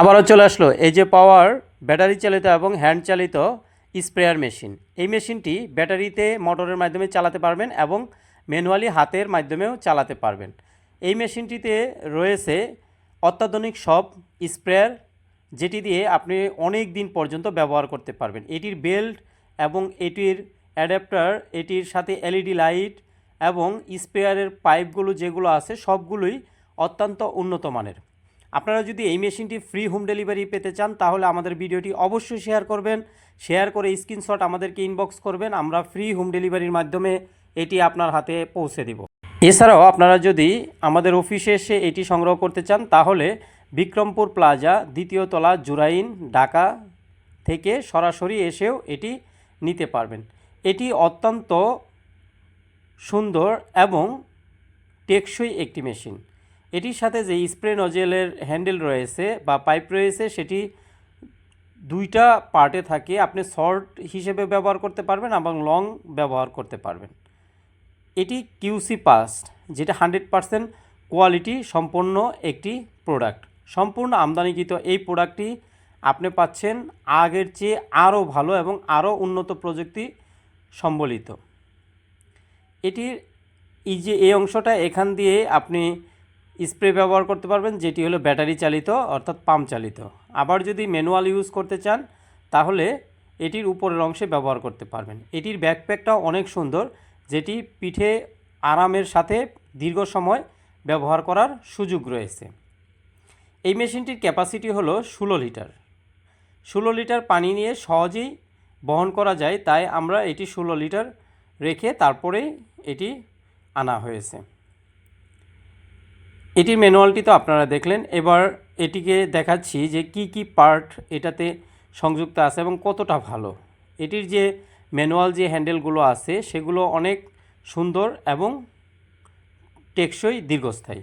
আবারও চলে আসলো এই যে পাওয়ার, ব্যাটারি চালিত এবং হ্যান্ড চালিত স্প্রেয়ার মেশিন। এই মেশিনটি ব্যাটারিতে, মোটরের মাধ্যমে চালাতে পারবেন এবং ম্যানুয়ালি হাতের মাধ্যমেও চালাতে পারবেন। এই মেশিনটিতে রয়েছে অত্যাধুনিক সব স্প্রেয়ার, যেটি দিয়ে আপনি অনেক দিন পর্যন্ত ব্যবহার করতে পারবেন। এটির বেল্ট এবং এটির অ্যাডাপ্টার, এটির সাথে এলইডি লাইট এবং স্প্রেয়ারের পাইপগুলো যেগুলো আছে, সবগুলোই অত্যন্ত উন্নত মানের। আপনারা যদি এই মেশিনটি ফ্রি হোম ডেলিভারি পেতে চান, তাহলে আমাদের ভিডিওটি অবশ্যই শেয়ার করবেন। শেয়ার করে স্ক্রিনশট আমাদেরকে ইনবক্স করবেন। আমরা ফ্রি হোম ডেলিভারির মাধ্যমে এটি আপনার হাতে পৌঁছে দিব। এছাড়াও আপনারা যদি আমাদের অফিসে এসে এটি সংগ্রহ করতে চান, তাহলে বিক্রমপুর প্লাজা দ্বিতীয় তলা, জুরাইন, ঢাকা থেকে সরাসরি এসেও এটি নিতে পারবেন। এটি অত্যন্ত সুন্দর এবং টেকসই একটি মেশিন। এটির সাথে যে স্প্রে নজেলের হ্যান্ডেল রয়েছে বা পাইপ রয়েছে, সেটি দুইটা পার্টে থাকে। আপনি শর্ট হিসেবে ব্যবহার করতে পারবেন এবং লং ব্যবহার করতে পারবেন। এটি কিউসি পাস্ট, যেটা হান্ড্রেড পারসেন্ট কোয়ালিটি সম্পন্ন একটি প্রোডাক্ট। সম্পূর্ণ আমদানিকৃত এই প্রোডাক্টটি আপনি পাচ্ছেন আগের চেয়ে আরও ভালো এবং আরও উন্নত প্রযুক্তি সম্বলিত। এটির এই যে, এই অংশটা এখান দিয়ে আপনি স্প্রে ব্যবহার করতে পারবেন, যেটি হলো ব্যাটারি চালিত, অর্থাৎ পাম্প চালিত। আবার যদি ম্যানুয়াল ইউজ করতে চান, তাহলে এটির উপরের অংশে ব্যবহার করতে পারবেন। এটির ব্যাকপ্যাকটাও অনেক সুন্দর, যেটি পিঠে আরামের সাথে দীর্ঘ সময় ব্যবহার করার সুযোগ রয়েছে। এই মেশিনটির ক্যাপাসিটি হলো ষোলো লিটার। ষোলো লিটার পানি নিয়ে সহজেই বহন করা যায়, তাই আমরা এটি ষোলো লিটার রেখে তারপরেই এটি আনা হয়েছে। এটির ম্যানুয়ালটি তো আপনারা দেখলেন। এবার এটিকে দেখাচ্ছি যে কি কি পার্ট এটাতে সংযুক্ত আছে এবং কতটা ভালো। এটির যে ম্যানুয়াল যে হ্যান্ডেলগুলো আছে, সেগুলো অনেক সুন্দর এবং টেকসই দীর্ঘস্থায়ী।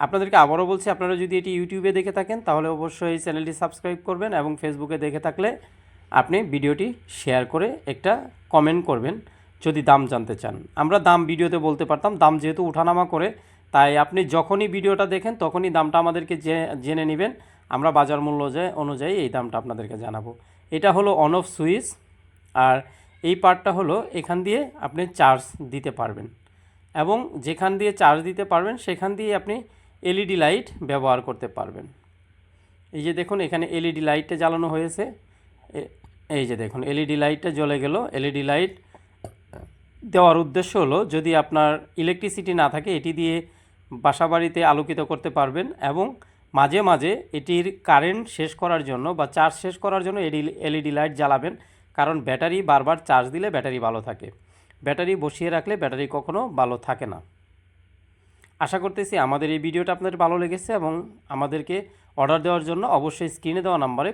আপনাদেরকে আবারও বলছি, আপনারা যদি এটি ইউটিউবে দেখে থাকেন, তাহলে অবশ্যই এই চ্যানেলটি সাবস্ক্রাইব করবেন এবং ফেসবুকে দেখে থাকলে আপনি ভিডিওটি শেয়ার করে একটা কমেন্ট করবেন, যদি দাম জানতে চান। আমরা দাম ভিডিওতে বলতে পারতাম, দাম যেহেতু উঠানামা করে তাই আপনি যখনই ভিডিওটা দেখেন, তখনই দামটা আমাদেরকে জেনে নেবেন। আমরা বাজার মূল্য অনুযায়ী এই দামটা আপনাদেরকে জানাব। এটা হলো অন অফ সুইচ আর এই পার্টটা হলো এখান দিয়ে আপনি চার্জ দিতে পারবেন। এবং যেখান দিয়ে চার্জ দিতে পারবেন, সেখান দিয়ে আপনি এলইডি লাইট ব্যবহার করতে পারবেন। এই যে দেখুন, এখানে এলইডি লাইটটা জ্বালানো হয়েছে। এই যে দেখুন এলইডি লাইটটা জ্বলে গেল। এলইডি লাইট দেওয়ার উদ্দেশ্য হলো, যদি আপনার ইলেকট্রিসিটি না থাকে, এটি দিয়ে বাসা বাড়িতে আলোকিত করতে পারবেন এবং মাঝে মাঝে এটির কারেন্ট শেষ করার জন্য বা চার্জ শেষ করার জন্য এডি এলইডি লাইট জ্বালাবেন, কারণ ব্যাটারি বারবার চার্জ দিলে ব্যাটারি ভালো থাকে। ব্যাটারি বসিয়ে রাখলে ব্যাটারি কখনো ভালো থাকে না। আশা করতেছি আমাদের এই ভিডিওটা আপনাদের ভালো লেগেছে এবং আমাদেরকে অর্ডার দেওয়ার জন্য অবশ্যই স্ক্রিনে দেওয়া নাম্বারে